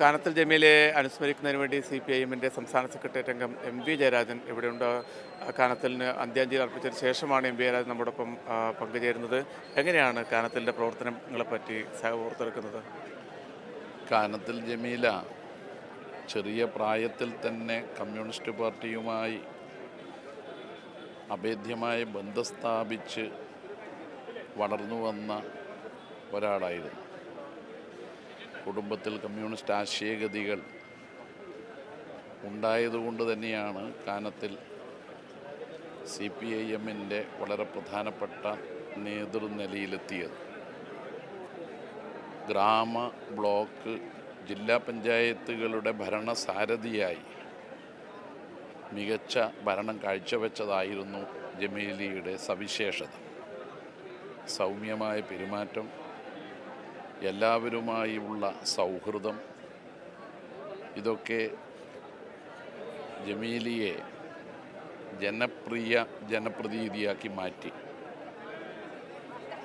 കാനത്തിൽ ജമീലെ അനുസ്മരിക്കുന്നതിന് വേണ്ടി C P I എമ്മിന്റെ സംസ്ഥാന സെക്രട്ടേറിയറ്റ് അംഗം എം വി ജയരാജൻ ഇവിടെയുണ്ട്. കാനത്തലിന് അന്ത്യാഞ്ജലി അർപ്പിച്ചതിന് ശേഷമാണ് എം വി ജയരാജൻ നമ്മോടൊപ്പം പങ്കുചേരുന്നത്. എങ്ങനെയാണ് കാനത്തലിന്റെ പ്രവർത്തനങ്ങളെപ്പറ്റി സഹോർത്തെടുക്കുന്നത് കാനത്തിൽ ജമീല ചെറിയ പ്രായത്തിൽ തന്നെ കമ്മ്യൂണിസ്റ്റ് പാർട്ടിയുമായി അഭേദ്യമായ ബന്ധം സ്ഥാപിച്ച് വളർന്നു വന്ന ഒരാളായിരുന്നു. കുടുംബത്തിൽ കമ്മ്യൂണിസ്റ്റ് ആശയഗതികൾ ഉണ്ടായതുകൊണ്ട് തന്നെയാണ് കാനത്തിൽ സി പി ഐ എമ്മിന്റെ വളരെ പ്രധാനപ്പെട്ട നേതൃനിലയിലെത്തിയത്. ഗ്രാമ ബ്ലോക്ക് ജില്ലാ പഞ്ചായത്തുകളുടെ ഭരണസാരഥിയായി മികച്ച ഭരണം കാഴ്ചവെച്ചതായിരുന്നു ജമീലിയുടെ സവിശേഷത. സൗമ്യമായ പെരുമാറ്റം എല്ലാവരുമായുള്ള സൗഹൃദം. ഇതൊക്കെ ജമീലിയെ ജനപ്രിയ ജനപ്രതിനിധിയാക്കി മാറ്റി.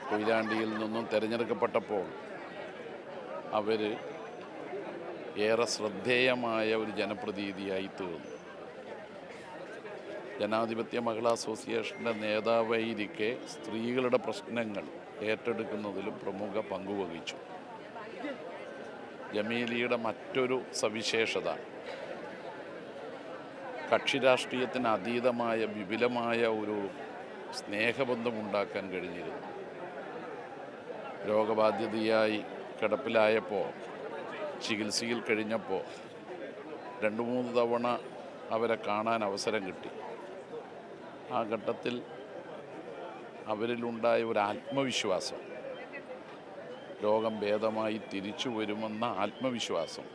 കൊയിലാണ്ടിയിൽ നിന്നും തിരഞ്ഞെടുക്കപ്പെട്ടപ്പോൾ അവർ ഏറെ ശ്രദ്ധേയമായ ഒരു ജനപ്രതിനിധിയായി തീർന്നു. ജനാധിപത്യ മഹിളാ അസോസിയേഷന്റെ നേതാവായിരിക്കെ സ്ത്രീകളുടെ പ്രശ്നങ്ങൾ ഏറ്റെടുക്കുന്നതിലും പ്രമുഖ പങ്കുവഹിച്ചു ജമീലിയുടെ മറ്റൊരു സവിശേഷത കക്ഷി രാഷ്ട്രീയത്തിന് അതീതമായ വിപുലമായ ഒരു സ്നേഹബന്ധമുണ്ടാക്കാൻ കഴിഞ്ഞിരുന്നു. രോഗബാധിതയായി കിടപ്പിലായപ്പോൾ ചികിത്സയിൽ കഴിഞ്ഞപ്പോൾ രണ്ട് മൂന്ന് തവണ അവരെ കാണാൻ അവസരം കിട്ടി. ആ ഘട്ടത്തിൽ അവരിലുണ്ടായ ഒരു ആത്മവിശ്വാസം രോഗം ഭേദമായി തിരിച്ചു വരുമെന്ന ആത്മവിശ്വാസം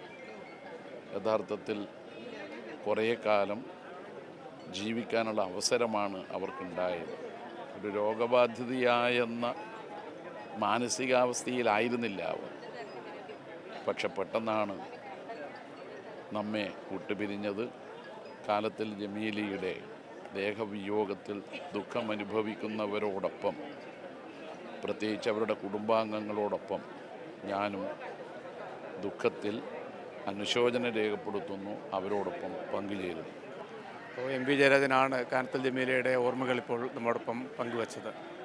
യഥാർത്ഥത്തിൽ കുറേ കാലം ജീവിക്കാനുള്ള അവസരമാണ് അവർക്കുണ്ടായത്. ഒരു രോഗബാധിതയായെന്ന മാനസികാവസ്ഥയിലായിരുന്നില്ല അവർ പക്ഷെ പെട്ടെന്നാണ് നമ്മെ കൂട്ടുപിരിഞ്ഞത് കാലത്തിൽ ജമീലിയുടെ ദേഹവിയോഗത്തിൽ ദുഃഖമനുഭവിക്കുന്നവരോടൊപ്പം പ്രത്യേകിച്ച് അവരുടെ കുടുംബാംഗങ്ങളോടൊപ്പം ഞാനും ദുഃഖത്തിൽ അനുശോചനം രേഖപ്പെടുത്തുന്നു അവരോടൊപ്പം പങ്കുചേരുന്നു. അപ്പോൾ എം വി ജയരാജനാണ് കാനത്തൽ ജമീലയുടെ ഓർമ്മകൾ ഇപ്പോൾ നമ്മോടൊപ്പം പങ്കുവച്ചത്.